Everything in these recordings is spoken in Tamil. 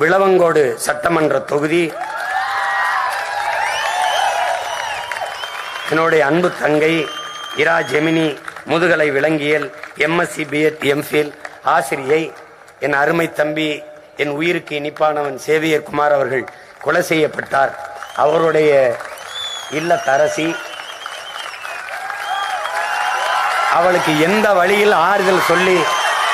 விளவங்கோடு சட்டமன்ற தொகுதி. என்னுடைய அன்பு தங்கை இரா ஜெமினி முதுகலை விலங்கியல் எம்எஸ்சி பிஎட் எம்ஃபில் ஆசிரியை என் அருமை தம்பி என் உயிருக்கு இனிப்பானவன் சேவியர் குமார் அவர்கள் கொலை செய்யப்பட்டார். அவருடைய இல்லத்தரசி அவளுக்கு எந்த வழியில் ஆறுதல் சொல்லி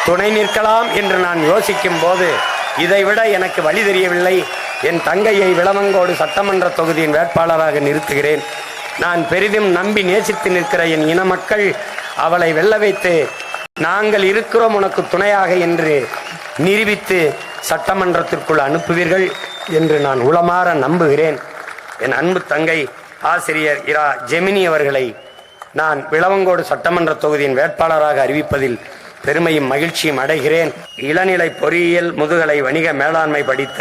துணை நிற்கலாம் என்று நான் யோசிக்கும் போது இதைவிட எனக்கு வழி தெரியவில்லை. என் தங்கையை விளவங்கோடு சட்டமன்ற தொகுதியின் வேட்பாளராக நிறுத்துகிறேன். நான் பெரிதும் நம்பி நேசித்து நிற்கிற என் இன மக்கள் அவளை வெல்ல வைத்து நாங்கள் இருக்கிறோம் உனக்கு துணையாக என்று நிரூபித்து சட்டமன்றத்திற்குள் அனுப்புவீர்கள் என்று நான் உளமாற நம்புகிறேன். என் அன்பு தங்கை ஆசிரியர் இரா ஜெமினி அவர்களை நான் விளவங்கோடு சட்டமன்ற தொகுதியின் வேட்பாளராக அறிவிப்பதில் பெருமையும் மகிழ்ச்சியும் அடைகிறேன். இளநிலை பொறியியல் முதுகலை வணிக மேலாண்மை படித்த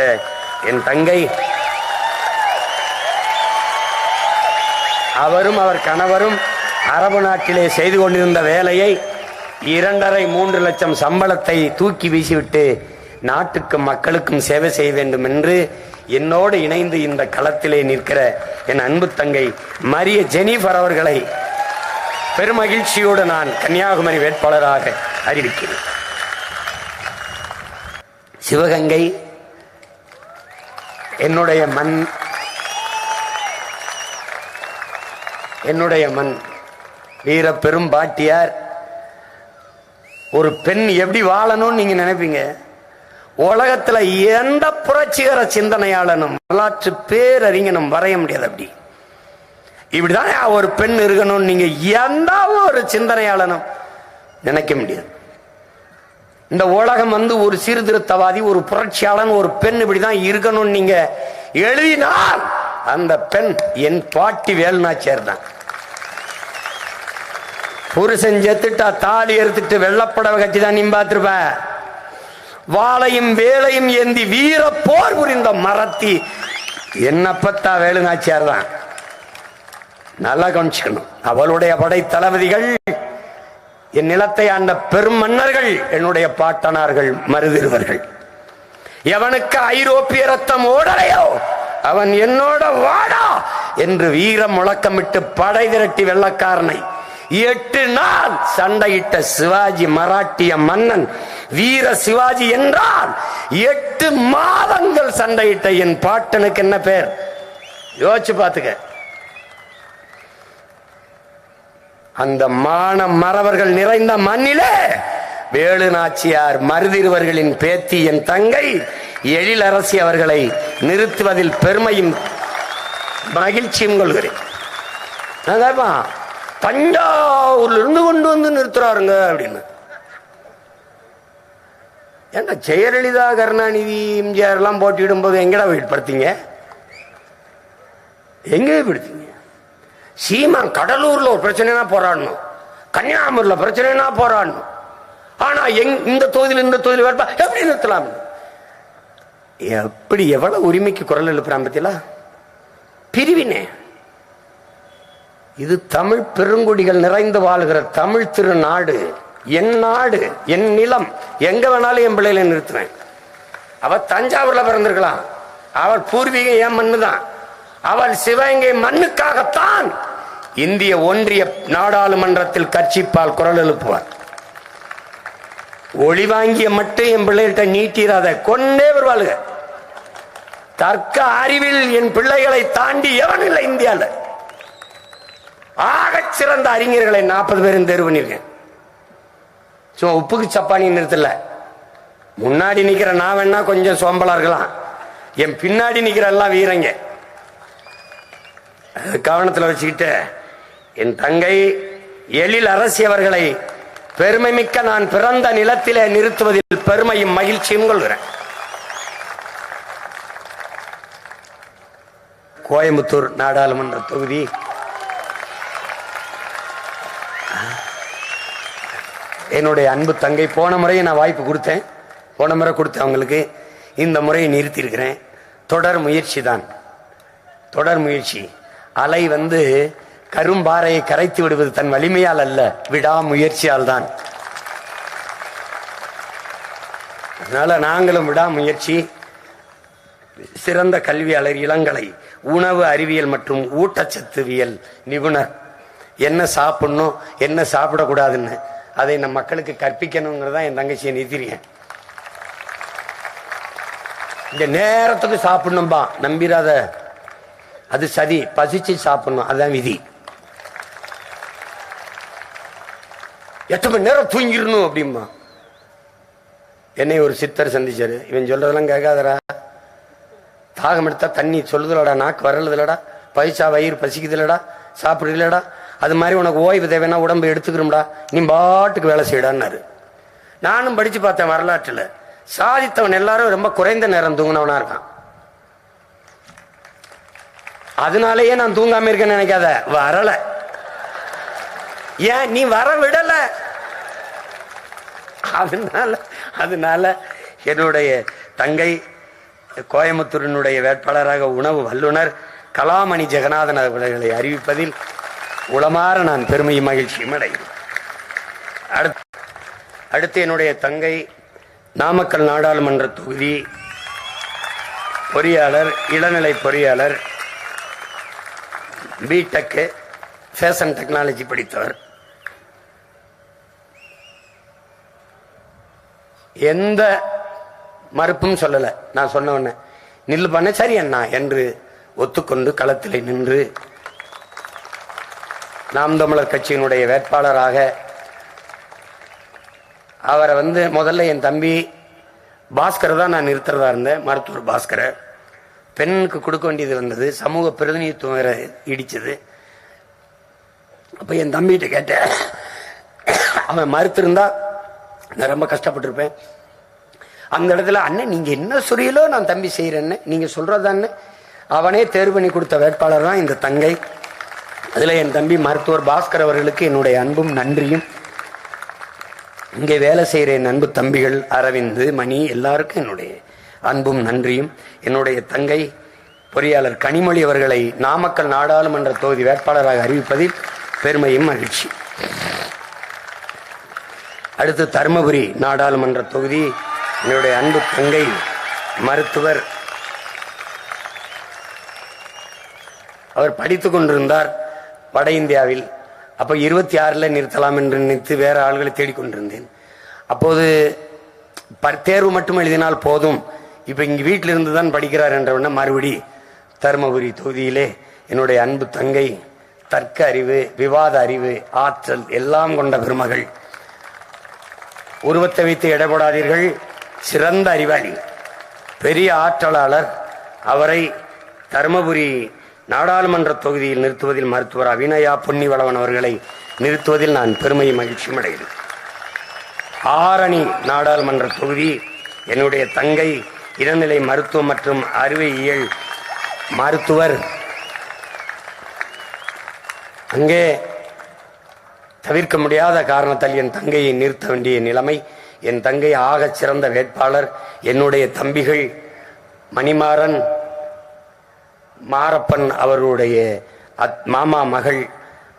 என் தங்கை. அவரும் அவர் கணவரும் அரபு நாட்டிலே செய்து கொண்டிருந்த வேலையை இரண்டரை மூன்று லட்சம் சம்பளத்தை தூக்கி வீசிவிட்டு நாட்டுக்கும் மக்களுக்கும் சேவை செய்ய வேண்டும் என்று என்னோடு இணைந்து இந்த களத்திலே நிற்கிற என் அன்பு தங்கை மரிய ஜெனிஃபர் அவர்களை பெருமகிழ்ச்சியோடு நான் கன்னியாகுமரி வேட்பாளராக அறிவிக்கிறேன் சிவகங்கை என்னுடைய மண் என்னுடைய மண். வீர பெரும் பாட்டியார் ஒரு பெண் எப்படி வாழணும்னு நீங்க நினைப்பீங்க? உலகத்துல எந்த புரட்சிகர சிந்தனையாளனும் வரலாற்று பேரறிஞனும் வரைய முடியாது அப்படி. இப்படிதான் ஒரு பெண் இருக்கணும்னு நீங்க எந்த ஒரு சிந்தனையாளனும் நினைக்க முடியாது. இந்த உலகம் வந்து ஒரு சீர்திருத்தவாதி ஒரு புரட்சியாளன் ஒரு பெண் இப்படிதான் இருக்கணும்னு நீங்க எழுதினால் அந்த பெண் என் பாட்டி வேலுநாச்சியார் தான். புருஷன் செத்துட்டா தாலி எடுத்துட்டு வெள்ளப்படவை கட்டி தான் நீ பார்த்திருப்ப. வாளையும் வேலையும் ஏந்தி வீர போர் புரிந்த மரத்தி என்னப்பத்தா வேலுநாச்சியார் தான். நல்லா கவனிச்சுக்கணும். அவளுடைய படை தளபதிகள் என் நிலத்தை ஆண்ட பெரும் மன்னர்கள் என்னுடைய பாட்டனார்கள் மருதிருவர்கள். எவனுக்கு ஐரோப்பிய ரத்தம் ஓடலையோ அவன் என்னோட வாடா என்று வீர முழக்கமிட்டு படை திரட்டி வெள்ளக்காரனை. எட்டு நாள் சண்டையிட்ட சிவாஜி மராட்டிய மன்னன் வீர சிவாஜி என்றால் எட்டு மாதங்கள் சண்டையிட்ட என் பாட்டனுக்கு என்ன பேர்? யோசிச்சு பார்த்துக்க. அந்த மான மறவர்கள் நிறைந்த மண்ணிலே வேலு நாச்சியார் மருதிருவர்களின் பேத்தி என் தங்கை எழிலரசி அவர்களை நிறுத்துவதில் பெருமையும் மகிழ்ச்சியும் கொள்கிறேன். நான் தஞ்சாவூர்ல இருந்து கொண்டு வந்து நிறுத்துறாருங்க அப்படின்னு. ஏன்னா ஜெயலலிதா கருணாநிதி எம்ஜிஆர் எல்லாம் போட்டியிடும் போது எங்கடா வெளிப்படுத்தீங்க எங்கே படுத்தீங்க சீமான் கடலூர்ல ஒரு பிரச்சனைனா போராடணும். கன்னியாகுமரியில பிரச்சனைனா போராடணும். ஆனா எங் இந்த தொகுதியில் இந்த தொகுதியில் வேறுபா எப்படி நிறுத்தலாம்? எப்படி எவ்வளவு உரிமைக்கு குரல் எழுப்புறான் பத்தியலா? பிரிவினே. இது தமிழ் பெருங்குடிகள் நிறைந்து வாழ்கிற தமிழ் திருநாடு. என் நாடு என் நிலம். எங்க வேணாலும் என் பிள்ளைகளை நிறுத்துவேன். அவ தஞ்சாவூர்ல பிறந்திருக்கலாம். அவள் பூர்வீகம் என் மண்ணு தான் அவள் சிவகங்கை மண்ணுக்காகத்தான் இந்திய ஒன்றிய நாடாளுமன்றத்தில் கட்சிப்பால் குரல் எழுப்புவார். ஒளி வாங்கிய மட்டும் என் பிள்ளைகிட்ட நீட்டிராத கொண்டே வருவாளுங்க தர்க்க அறிவில் என் பிள்ளைகளை தாண்டி எவன் இல்லை இந்தியாவில். ஆக சிறந்த அறிஞர்களை நாற்பது பேரும் தேர்வு பண்ணியிருக்கேன். சும்மா உப்புக்கு சப்பானி நிறுத்தல. முன்னாடி நிக்கிற நான் வேணா கொஞ்சம் சோம்பலா இருக்கலாம். என் பின்னாடி நிக்கிற எல்லாம் வீரங்க. கவனத்தில் வச்சுக்கிட்டு என் தங்கை எழில் அரசி அவர்களை பெருமை மிக்க நான் பிறந்த நிலத்திலே நிறுத்துவதில் பெருமையும் மகிழ்ச்சியும் கொள்கிறேன். கோயம்புத்தூர் நாடாளுமன்ற தொகுதி. என்னுடைய அன்பு தங்கை போன முறையை நான் வாய்ப்பு கொடுத்தேன். போன முறை கொடுத்தேன் அவங்களுக்கு. இந்த முறையை நிறுத்தியிருக்கிறேன். தொடர் முயற்சி தான். தொடர் முயற்சி. அலை வந்து கரும்பாறையை கரைத்து விடுவது தன் வலிமையால் அல்ல விடாமுயற்சியால் தான் அதனால நாங்களும் விடாமுயற்சி சிறந்த கல்வியாளர் இளங்கலை உணவு அறிவியல் மற்றும் ஊட்டச்சத்துவியல் நிபுணர். என்ன சாப்பிடணும் என்ன சாப்பிடக்கூடாதுன்னு அதை நம் மக்களுக்கு கற்பிக்கணுங்கிறதா என் தங்கச்சியை நிதிரியன் இந்த நேரத்துக்கு சாப்பிடணும்பா நம்பிராத அது சதி. பசிச்சு சாப்பிடணும். அதுதான் விதி. எட்டு மணி நேரம் தூங்கிடணும் அப்படிமா என்னை ஒரு சித்தர் சந்திச்சாரு. இவன் சொல்றதெல்லாம் கேட்காதரா தாகம் எடுத்தா தண்ணி சொல்லுதுலடா. நாக்கு வரலதுலடா. பைசா வயிறு பசிக்குதுலடா. சாப்பிடுதுலடா அது மாதிரி உனக்கு ஓய்வு தேவைன்னா உடம்பு எடுத்துக்கிறோம்டா. நீ பாட்டுக்கு வேலை செய்யடான்னாரு. நானும் படிச்சு பார்த்தேன் வரலாற்றுல. சாதித்தவன் எல்லாரும் ரொம்ப குறைந்த நேரம் தூங்கினவனா இருக்கான். அதனாலேயே நான் தூங்காம இருக்கேன்னு நினைக்காத. வரல. ஏன் நீ வர விடல. அதனால அதனால என்னுடைய தங்கை கோயம்புத்தூரினுடைய வேட்பாளராக உணவு வல்லுனர் கலாமணி ஜெகநாதன் அவர்களை அறிவிப்பதில் உளமாற நான் பெருமையும் மகிழ்ச்சியும் அடைகிறேன். அடுத்து அடுத்து என்னுடைய தங்கை நாமக்கல் நாடாளுமன்ற தொகுதி பொறியாளர் இளநிலை பொறியாளர் பிடெக் ஃபேஷன் டெக்னாலஜி படித்தவர். எந்த மறுப்பும் சொல்லலை. நான் சொன்ன உடனே நில்லு பண்ண சரி அண்ணா என்று ஒத்துக்கொண்டு களத்தில் நின்று நாம் தமிழர் கட்சியினுடைய வேட்பாளராக அவரை வந்து முதல்ல என் தம்பி பாஸ்கரை தான் நான் நிறுத்துறதா இருந்தேன் மருத்துவர் பாஸ்கரை. பெண்ணுக்கு கொடுக்க வேண்டியது வந்தது. சமூக பிரதிநிதித்துவம் வேற இடிச்சது. அப்ப என் தம்பிகிட்ட கேட்டேன். அவன் மறுத்திருந்தா நான் ரொம்ப கஷ்டப்பட்டிருப்பேன். அந்த இடத்துல அண்ணன் நீங்க என்ன சொல்றீங்களோ நான் தம்பி செய்யறேன்னு நீங்க சொல்றதான்னு அவனே தேர்வு பண்ணி கொடுத்த வேட்பாளர் தான் இந்த தங்கை. அதுல என் தம்பி மருத்துவர் பாஸ்கர் அவர்களுக்கு என்னுடைய அன்பும் நன்றியும். இங்கே வேலை செய்கிற என் அன்பு தம்பிகள் அரவிந்து மணி எல்லாருக்கும் என்னுடைய அன்பும் நன்றியும். என்னுடைய தங்கை பொறியாளர் கனிமொழி அவர்களை நாமக்கல் நாடாளுமன்ற தொகுதி வேட்பாளராக அறிவிப்பதில் பெருமையும் மகிழ்ச்சி. அடுத்து தருமபுரி நாடாளுமன்ற தொகுதி என்னுடைய அன்பு தங்கை மருத்துவர். அவர் படித்து கொண்டிருந்தார் வட இந்தியாவில். அப்போ இருபத்தி ஆறுல நிறுத்தலாம் என்று நினைத்து வேறு ஆள்களை தேடிக்கொண்டிருந்தேன் அப்போது ப- தேர்வு மட்டும் எழுதினால் போதும். இப்போ இங்கே வீட்டில் இருந்து தான் படிக்கிறார் என்றவுடனே மறுபடி தருமபுரி தொகுதியிலே என்னுடைய அன்பு தங்கை தர்க்க அறிவு விவாத அறிவு ஆற்றல் எல்லாம் கொண்ட பெருமகள். உருவத்தை வைத்து எடைபடாதீர்கள். சிறந்த அறிவாளி. பெரிய ஆற்றலாளர். அவரை தருமபுரி நாடாளுமன்ற தொகுதியில் நிறுத்துவதில் மருத்துவர் அபிநயா பொன்னிவளவன் அவர்களை நிறுத்துவதில் நான் பெருமையை மகிழ்ச்சியும் அடைகிறேன். ஆரணி நாடாளுமன்ற தொகுதி என்னுடைய தங்கை இளநிலை மருத்துவம் மற்றும் அறுவையியல் மருத்துவர். அங்கே தவிர்க்க முடியாத காரணத்தால் என் தங்கையை நிறுத்த வேண்டிய நிலைமை என் தங்கை ஆகச் சிறந்த வேட்பாளர் என்னுடைய தம்பிகள் மணிமாறன் மாரப்பன் அவருடைய அத்- மாமா மகள்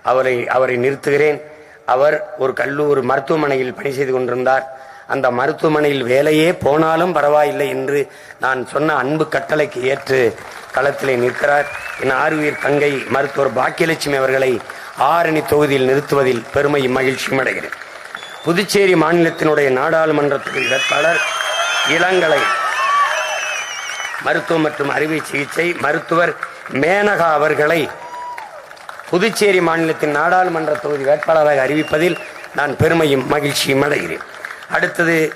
அவரை அவரை நிறுத்துகிறேன். அவர் ஒரு கல்லூர் மருத்துவமனையில் பணி செய்து கொண்டிருந்தார். அந்த மருத்துவமனையில் வேலையே போனாலும் பரவாயில்லை என்று நான் சொன்ன அன்பு கட்டளைக்கு ஏற்று களத்திலே நிற்கிறார். என் ஆறுவீர் தங்கை மருத்துவர் பாக்கியலட்சுமி அவர்களை ஆரணி தொகுதியில் நிறுத்துவதில் பெருமையும் மகிழ்ச்சியும் அடைகிறேன். புதுச்சேரி மாநிலத்தினுடைய நாடாளுமன்ற தொகுதி வேட்பாளர் இளங்கலை. மருத்துவம் மற்றும் அறுவை சிகிச்சை மருத்துவர் மேனகா அவர்களை புதுச்சேரி மாநிலத்தின் நாடாளுமன்ற தொகுதி வேட்பாளராக அறிவிப்பதில் நான் பெருமையும் மகிழ்ச்சியும் அடைகிறேன். அடுத்தது